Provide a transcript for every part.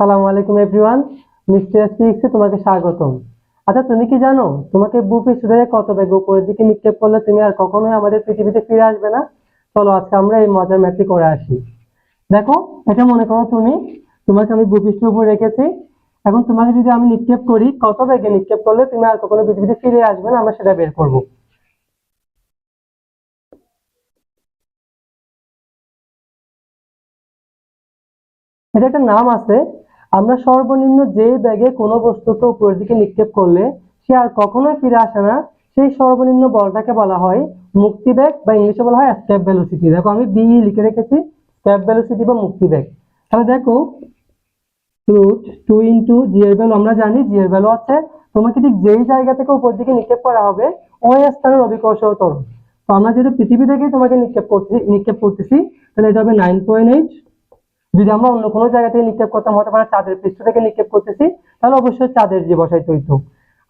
সালামু আলাইকুম everyone mister সিক্সে তোমাকে স্বাগতম। আচ্ছা তুমি কি জানো, তোমাকে বুকে শুধু কত ব্যাগ উপরের দিকে নিক্ষেপ করলে তুমি আর কখনোই আমাদের পৃথিবীতে ফিরে আসবে না? চলো, আজকে আমরা এই মজার ম্যাথটি করে আসি। দেখো, এটা মনে করো তুমি, তোমাকে আমি ভূপৃষ্ঠের উপর রেখেছি। এখন তোমাকে যদি আমি নিক্ষেপ করি কত ব্যাগে নিক্ষেপ করলে তুমি আর কখনো পৃথিবীতে ফিরে আসবে না, আমরা সেটা বের করব। এটা একটা নাম আছে। আমরা সর্বনিম্ন যে ব্যাগে কোনো বস্তুকে উপরের দিকে নিক্ষেপ করলে সে আর কখনোই ফিরে আসে না। সেই সর্বনিম্ন বলটাকে বলা হয় মুক্তি ব্যাগ বা ইংলিশে বলা হয় স্ক্যাপ ভ্যালোসিটি দেখো, আমি বি লিখে রেখেছি স্ক্যাপ ভ্যালোসিটি বা মুক্তি ব্যাগ। তাহলে দেখো রুট টু ইন্টু জি এর ভ্যালু আমরা জানি জি এর ভ্যালু আছে। তোমাকে ঠিক যেই জায়গা থেকে উপর দিকে নিক্ষেপ করা হবে, ওই স্থানের অভিকর্ষ ত্বরণ। তো আমরা যেহেতু পৃথিবী থেকেই তোমাকে নিক্ষেপ করতেছি নিক্ষেপ করতেছি, তাহলে এটা হবে নাইন পয়েন্ট এইট যদি আমরা অন্য কোনো জায়গা থেকে নিক্ষেপ করতাম, হতে পারে চাঁদের পৃষ্ঠ থেকে নিক্ষেপ করতেছি, তাহলে অবশ্যই চাঁদের যে বসাইতে হইতো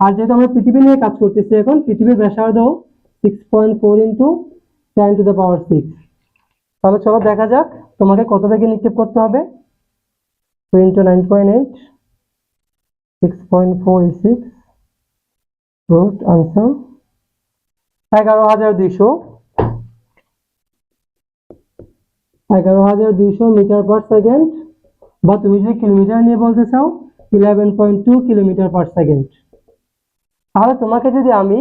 আর যেহেতু আমরা পৃথিবী নিয়ে কাজ করতেছি এখন, পৃথিবীর ব্যাসার্ধ six point four into ten to the power six তাহলে চলো দেখা যাক তোমাকে কত থেকে নিক্ষেপ করতে হবে। Two into nine point eight six point four six root answer এগারো হাজার দুইশো। এগারো হাজার দুইশো মিটার পার সেকেন্ড বা তুমি যদি কিলোমিটার নিয়ে বলতে চাও eleven point two kilometre per second তাহলে তোমাকে যদি আমি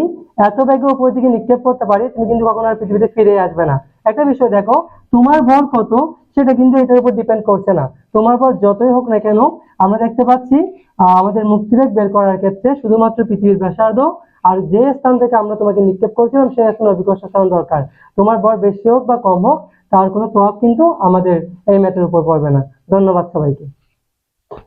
এত ব্যাগে উপর দিকে নিক্ষেপ করতে পারি, তুমি কিন্তু কখনো আর পৃথিবীতে ফিরে আসবে না। একটা বিষয় দেখো, তোমার ভর কত সেটা কিন্তু এটার উপর ডিপেন্ড করছে না। তোমার ভর যতই হোক না কেন, আমরা দেখতে পাচ্ছি আমাদের মুক্তিবেগ বের করার ক্ষেত্রে শুধুমাত্র পৃথিবীর ব্যাসার্ধ আর যে স্থান থেকে আমরা তোমাকে নিক্ষেপ করছিলাম সেই স্থানে অভিকর্ষ স্থান দরকার। তোমার বর বেশি হোক বা কম হোক, তার কোনো প্রভাব কিন্তু আমাদের এই ম্যাথের উপর পড়বে না। ধন্যবাদ সবাইকে।